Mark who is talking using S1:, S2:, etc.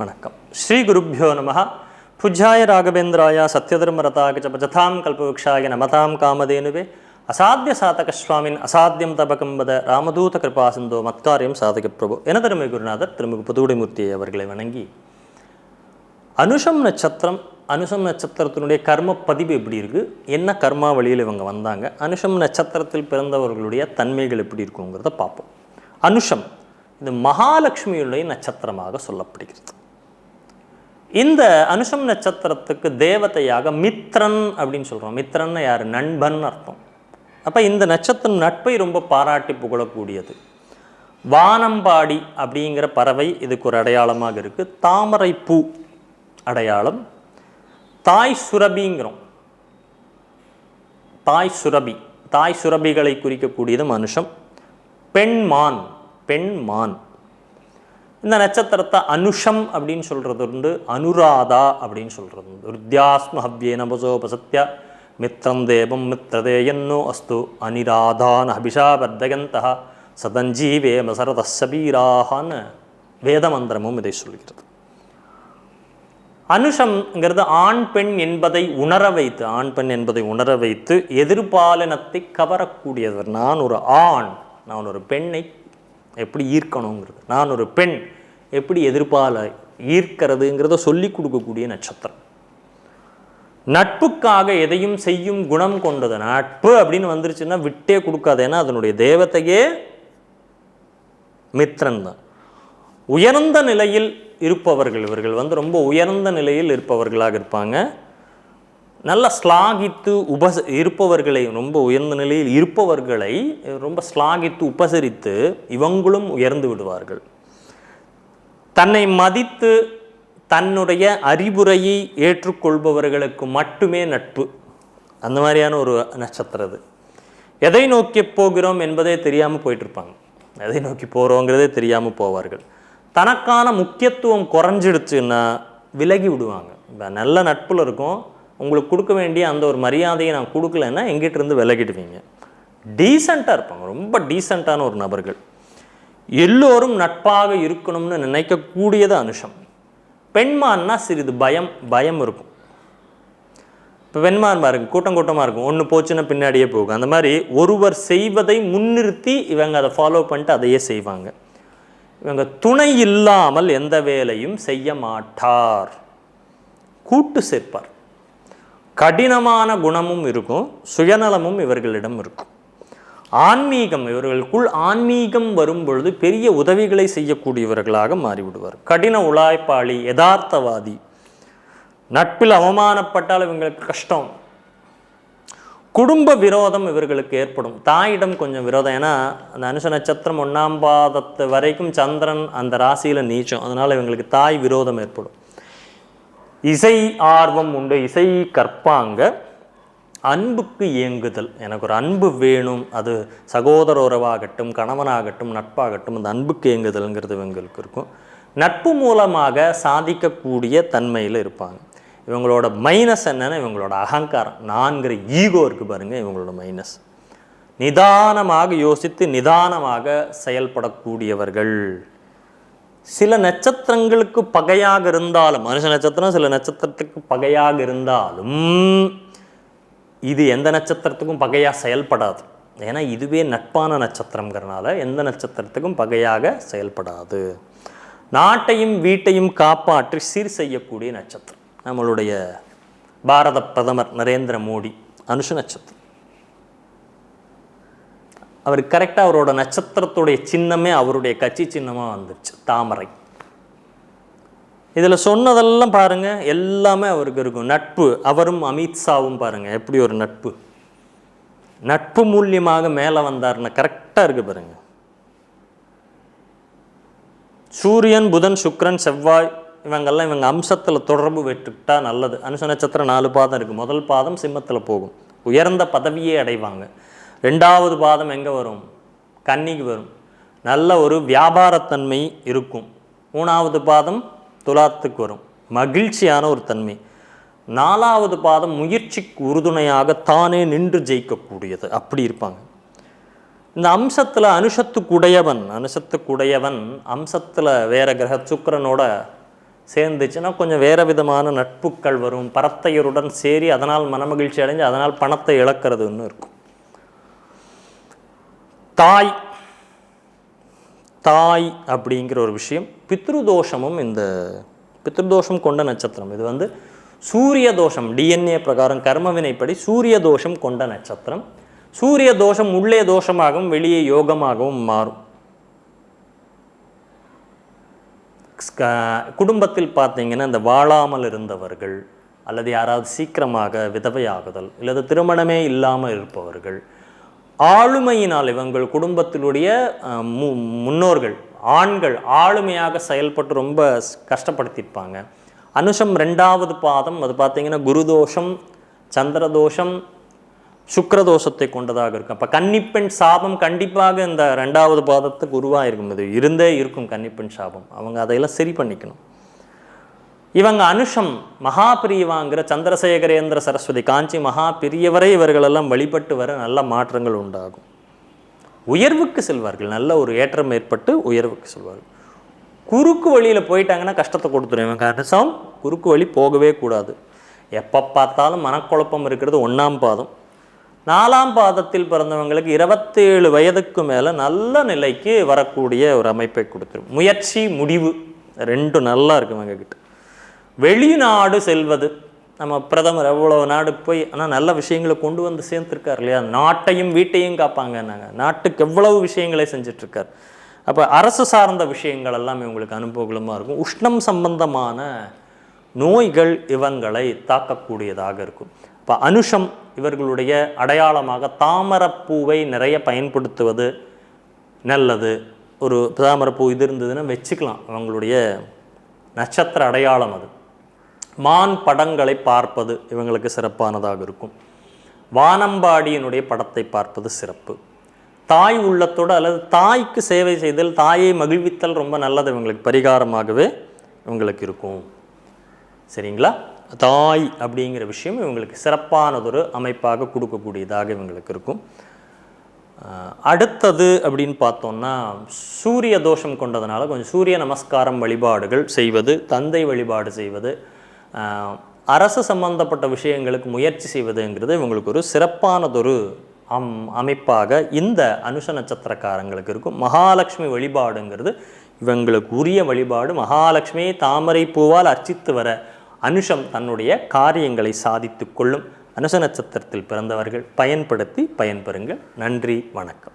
S1: வணக்கம். ஸ்ரீ குருப்பியோ நம. புஜ்ஜாய ராகவேந்திராய சத்யதர்மரதாக பஜதாம் கல்பவృక్షாய நமதாம் காமதேனுவே. அசாத்திய சாதக சுவாமின் அசாத்தியம் தபகம்பத ராமதூத கிருபா சிந்தோ மத்காரியம் சாதக பிரபு என திருமை குருநாதர் திருமிகு புதுவுடைமூர்த்தியை அவர்களை வணங்கி. அனுஷம் நட்சத்திரம் அனுஷம் நட்சத்திரத்தினுடைய கர்ம பதிவு எப்படி இருக்குது என்ன கர்மா வழியில் இவங்க வந்தாங்க? அனுஷம் நட்சத்திரத்தில் பிறந்தவர்களுடைய தன்மைகள் எப்படி இருக்குங்கிறத பார்ப்போம். அனுஷம் இது மகாலட்சுமியுடைய நட்சத்திரமாக சொல்லப்படுகிறது. இந்த அனுஷம் நட்சத்திரத்துக்கு தேவதையாக மித்ரன் அப்படின்னு சொல்கிறோம் மித்ரன்னு யார்? நண்பன் அர்த்தம். அப்போ இந்த நட்சத்திரம் நட்பை ரொம்ப பாராட்டி புகழக்கூடியது. வானம்பாடி அப்படிங்கிற பறவை இதுக்கு ஒரு அடையாளமாக இருக்குது தாமரை பூ அடையாளம். தாய் சுரபிங்கிறோம். தாய் சுரபி. தாய் சுரபிகளை குறிக்கக்கூடியது மனுஷம் பெண்மான். பெண்மான். இந்த நட்சத்திரத்தை அனுஷம் அப்படின்னு சொல்கிறது உண்டு அனுராதா அப்படின்னு சொல்கிறது உண்டு. ருத்யாஸ்ம ஹவ்யே நபசோபசத்யா மித்ரம் தேவம் மித்ரதேயன்னோ அஸ்து அனிராதான் வர்தகந்த சதஞ்சீவே மசரதசபீராகான்னு வேத மந்திரமும் இதை சொல்கிறது. அனுஷம்ங்கிறது ஆண் பெண் என்பதை உணர வைத்து ஆண் பெண் என்பதை உணர வைத்து எதிர்பாலனத்தை கவரக்கூடியவர். நான் ஒரு ஆண் நான் ஒரு பெண்ணை எப்படி ஈர்க்கணுங்கிறது. நான் ஒரு பெண் எப்படி எதிர்பால ஈர்க்கிறதுங்கிறத சொல்லி கொடுக்கக்கூடிய நட்சத்திரம். நட்புக்காக எதையும் செய்யும் குணம் கொண்டது நட்பு அப்படின்னு வந்துருச்சுன்னா விட்டே கொடுக்காது. ஏன்னா அதனுடைய தேவத்தையே மித்ரன் தான். உயர்ந்த நிலையில் இருப்பவர்கள் இவர்கள் வந்து ரொம்ப உயர்ந்த நிலையில் இருப்பவர்களாக இருப்பாங்க. நல்ல ஸ்லாகித்து உபச இருப்பவர்களை ரொம்ப உயர்ந்த நிலையில் இருப்பவர்களை ரொம்ப ஸ்லாகித்து உபசரித்து இவங்களும் உயர்ந்து விடுவார்கள். தன்னை மதித்து தன்னுடைய அறிவுரையை ஏற்றுக்கொள்பவர்களுக்கு மட்டுமே நட்பு. அந்த மாதிரியான ஒரு நட்சத்திரம் அது. எதை நோக்கி போகிறோம் என்பதே தெரியாமல் போயிட்டுருப்பாங்க. எதை நோக்கி போகிறோங்கிறதே தெரியாமல் போவார்கள். தனக்கான முக்கியத்துவம் குறைஞ்சிடுச்சுன்னா விலகி விடுவாங்க. இப்போ நல்ல நட்பில் இருக்கும். உங்களுக்கு கொடுக்க வேண்டிய அந்த ஒரு மரியாதையை நான் கொடுக்கலன்னா எங்கிட்டிருந்து விலகிடுவீங்க. டீசெண்டாக இருப்பாங்க. ரொம்ப டீசெண்டான ஒரு நபர்கள். எல்லோரும் நட்பாக இருக்கணும்னு நினைக்கக்கூடியது அனுஷம். பெண்மான்னா சிறிது பயம் பயம் இருக்கும். இப்போ வெண்மான் பாருங்க கூட்டம் கூட்டமாக இருக்கும். ஒன்று போச்சுன்னா பின்னாடியே போகும். அந்த மாதிரி ஒருவர் செய்வதை முன்னிறுத்தி இவங்க அதை ஃபாலோ பண்ணிட்டு அதையே செய்வாங்க. இவங்க துணை இல்லாமல் எந்த வேலையும் செய்ய மாட்டார். கூட்டு சேர்ப்பார். கடினமான குணமும் இருக்கும் சுயநலமும் இவர்களிடம் இருக்கும். ஆன்மீகம் இவர்களுக்குள் ஆன்மீகம் வரும் பொழுது பெரிய உதவிகளை செய்யக்கூடியவர்களாக மாறிவிடுவார். கடின உழைப்பாளி யதார்த்தவாதி நட்பில் அவமானப்பட்டால் இவங்களுக்கு கஷ்டம். குடும்ப விரோதம் இவர்களுக்கு ஏற்படும். தாயிடம் கொஞ்சம் விரோதம். ஏன்னா அந்த அனுச நட்சத்திரம் ஒன்றாம் பாதத்து வரைக்கும் சந்திரன் அந்த ராசியில் நீச்சம். அதனால் இவங்களுக்கு தாய் விரோதம் ஏற்படும். இசை ஆர்வம் உண்டு இசை கற்பாங்க. அன்புக்கு இயங்குதல் எனக்கு ஒரு அன்பு வேணும் அது சகோதர உறவாகட்டும் கணவனாகட்டும் நட்பாகட்டும் அந்த அன்புக்கு இயங்குதல்ங்கிறது இவங்களுக்கு இருக்கும். நட்பு மூலமாக சாதிக்கக்கூடிய தன்மையில் இருப்பாங்க. இவங்களோட மைனஸ் என்னென்னா இவங்களோட அகங்காரம். நான்கிற ஈகோ இருக்குது பாருங்கள் இவங்களோட மைனஸ் நிதானமாக யோசித்து நிதானமாக செயல்படக்கூடியவர்கள். சில நட்சத்திரங்களுக்கு பகையாக இருந்தாலும் மனுஷ நட்சத்திரம் சில நட்சத்திரத்துக்கு பகையாக இருந்தாலும் இது எந்த நட்சத்திரத்துக்கும் பகையாக செயல்படாது. ஏன்னா இதுவே நட்பான நட்சத்திரங்கிறனால எந்த நட்சத்திரத்துக்கும் பகையாக செயல்படாது. நாட்டையும் வீட்டையும் காப்பாற்றி சீர் செய்யக்கூடிய நட்சத்திரம். நம்மளுடைய பாரத பிரதமர் நரேந்திர மோடி அனுஷ நட்சத்திரம். அவர் கரெக்டாக அவரோட நட்சத்திரத்துடைய சின்னமே அவருடைய கட்சி சின்னமாக வந்துருச்சு தாமரை. இதில் சொன்னதெல்லாம் பாருங்கள் எல்லாமே அவருக்கு இருக்கும். நட்பு அவரும் அமித்ஷாவும் பாருங்கள் எப்படி ஒரு நட்பு? நட்பு மூலியமாக மேலே வந்தார்னா கரெக்டாக இருக்குது பாருங்க. சூரியன் புதன் சுக்ரன் செவ்வாய் இவங்கெல்லாம் இவங்க அம்சத்தில் தொடர்பு வெட்டுக்கிட்டா நல்லது. அனுச நட்சத்திரம் நாலு பாதம் இருக்குது முதல் பாதம் சிம்மத்தில் போகும். உயர்ந்த பதவியே அடைவாங்க. ரெண்டாவது பாதம் எங்கே வரும்? கன்னிக்கு வரும். நல்ல ஒரு வியாபாரத்தன்மை இருக்கும். மூணாவது பாதம் துலாத்துக்கு வரும். மகிழ்ச்சியான ஒரு தன்மை. நாலாவது பாதம் முயற்சிக்கு உறுதுணையாக தானே நின்று ஜெயிக்கக்கூடியது. அப்படி இருப்பாங்க. இந்த அம்சத்தில் அனுஷத்துக்குடையவன் அனுஷத்துக்குடையவன் அம்சத்தில் வேறு கிரக சுக்கிரனோட சேர்ந்துச்சுன்னா கொஞ்சம் வேறு விதமான நட்புக்கள் வரும். பரத்தையருடன் சேரி அதனால் மனமகிழ்ச்சி அடைஞ்சு அதனால் பணத்தை இழக்கிறதுன்னு இருக்கும். தாய் தாய் அப்படிங்கிற ஒரு விஷயம் பித்ருதோஷமும் இந்த பித்ருதோஷம் கொண்ட நட்சத்திரம். இது வந்து சூரிய தோஷம் டிஎன்ஏ பிரகாரம் கர்மவினைப்படி சூரிய தோஷம் கொண்ட நட்சத்திரம். சூரிய தோஷம் உள்ளே தோஷமாகவும் வெளியே யோகமாகவும் மாறும். குடும்பத்தில் பார்த்தீங்கன்னா இந்த வாழாமல் இருந்தவர்கள் அல்லது யாராவது சீக்கிரமாக விதவையாகுதல் அல்லது திருமணமே இல்லாமல் இருப்பவர்கள் ஆளுமையினால் இவங்கள் குடும்பத்தினுடைய மு முன்னோர்கள் ஆண்கள் ஆளுமையாக செயல்பட்டு ரொம்ப கஷ்டப்படுத்தியிருப்பாங்க. அனுஷம் ரெண்டாவது பாதம் அது பார்த்தீங்கன்னா குருதோஷம் சந்திரதோஷம் சுக்கரதோஷத்தை கொண்டதாக இருக்கும். அப்போ கன்னிப்பெண் சாபம் கண்டிப்பாக இந்த ரெண்டாவது பாதத்துக்கு உருவாயிருக்கும். இது இருந்தே இருக்கும் கன்னிப்பெண் சாபம். அவங்க அதையெல்லாம் சரி பண்ணிக்கணும். இவங்க அனுஷம் மகா பிரியவாங்கிற சந்திரசேகரேந்திர சரஸ்வதி காஞ்சி மகா பிரியவரை இவர்களெல்லாம் வழிபட்டு வர நல்ல மாற்றங்கள் உண்டாகும். உயர்வுக்கு செல்வார்கள். நல்ல ஒரு ஏற்றம் ஏற்பட்டு உயர்வுக்கு செல்வார்கள். குறுக்கு வழியில் போயிட்டாங்கன்னா கஷ்டத்தை கொடுத்துரும். இவங்க அனுஷம் குறுக்கு வழி போகவே கூடாது. எப்போ பார்த்தாலும் மனக்குழப்பம் இருக்கிறது ஒன்றாம் பாதம். நாலாம் பாதத்தில் பிறந்தவங்களுக்கு இருபத்தேழு வயதுக்கு மேலே நல்ல நிலைக்கு வரக்கூடிய ஒரு அமைப்பை கொடுத்துரும். முயற்சி முடிவு ரெண்டும் நல்லா இருக்கும் எங்ககிட்ட வெளிநாடு செல்வது. நம்ம பிரதமர் எவ்வளோ நாடு போய் ஆனால் நல்ல விஷயங்களை கொண்டு வந்து சேர்ந்துருக்கார் இல்லையா? நாட்டையும் வீட்டையும் காப்பாங்க நாங்கள் நாட்டுக்கு எவ்வளவு விஷயங்களை செஞ்சிட்ருக்கார். அப்போ அரசு சார்ந்த விஷயங்கள் எல்லாம் இவங்களுக்கு அனுபவங்களுமாக இருக்கும். உஷ்ணம் சம்பந்தமான நோய்கள் இவங்களை தாக்கக்கூடியதாக இருக்கும். இப்போ அனுஷம் இவர்களுடைய அடையாளமாக தாமரப்பூவை நிறைய பயன்படுத்துவது நல்லது. ஒரு தாமரப்பூ இது இருந்ததுன்னா வச்சுக்கலாம். அவங்களுடைய நட்சத்திர அடையாளம் அது. மான் படங்களை பார்ப்பது இவங்களுக்கு சிறப்பானதாக இருக்கும். வானம்பாடியினுடைய படத்தை பார்ப்பது சிறப்பு. தாய் உள்ளத்தோடு அல்லது தாய்க்கு சேவை செய்தல் தாயை மகிழ்வித்தல் ரொம்ப நல்லது இவங்களுக்கு பரிகாரமாகவே இவங்களுக்கு இருக்கும். சரிங்களா? தாய் அப்படிங்கிற விஷயம் இவங்களுக்கு சிறப்பானதொரு அமைப்பாக கொடுக்கக்கூடியதாக இவங்களுக்கு இருக்கும். அடுத்தது அப்படின்னு பார்த்தோம்னா சூரிய தோஷம் கொண்டதுனால கொஞ்சம் சூரிய நமஸ்காரம் வழிபாடுகள் செய்வது தந்தை வழிபாடு செய்வது அரசு சம்பந்தப்பட்ட விஷயங்களுக்கு முயற்சி செய்வதுங்கிறது இவங்களுக்கு ஒரு சிறப்பானதொரு அம் அமைப்பாக இந்த அனுஷ நட்சத்திரக்காரங்களுக்கு இருக்கும். மகாலட்சுமி வழிபாடுங்கிறது இவங்களுக்கு உரிய வழிபாடு. மகாலட்சுமியை தாமரை பூவால் அர்ச்சித்து வர அனுஷம் தன்னுடைய காரியங்களை சாதித்து கொள்ளும் அனுஷ நட்சத்திரத்தில் பிறந்தவர்கள். பயன்படுத்தி பயன்பெறுங்கள். நன்றி வணக்கம்.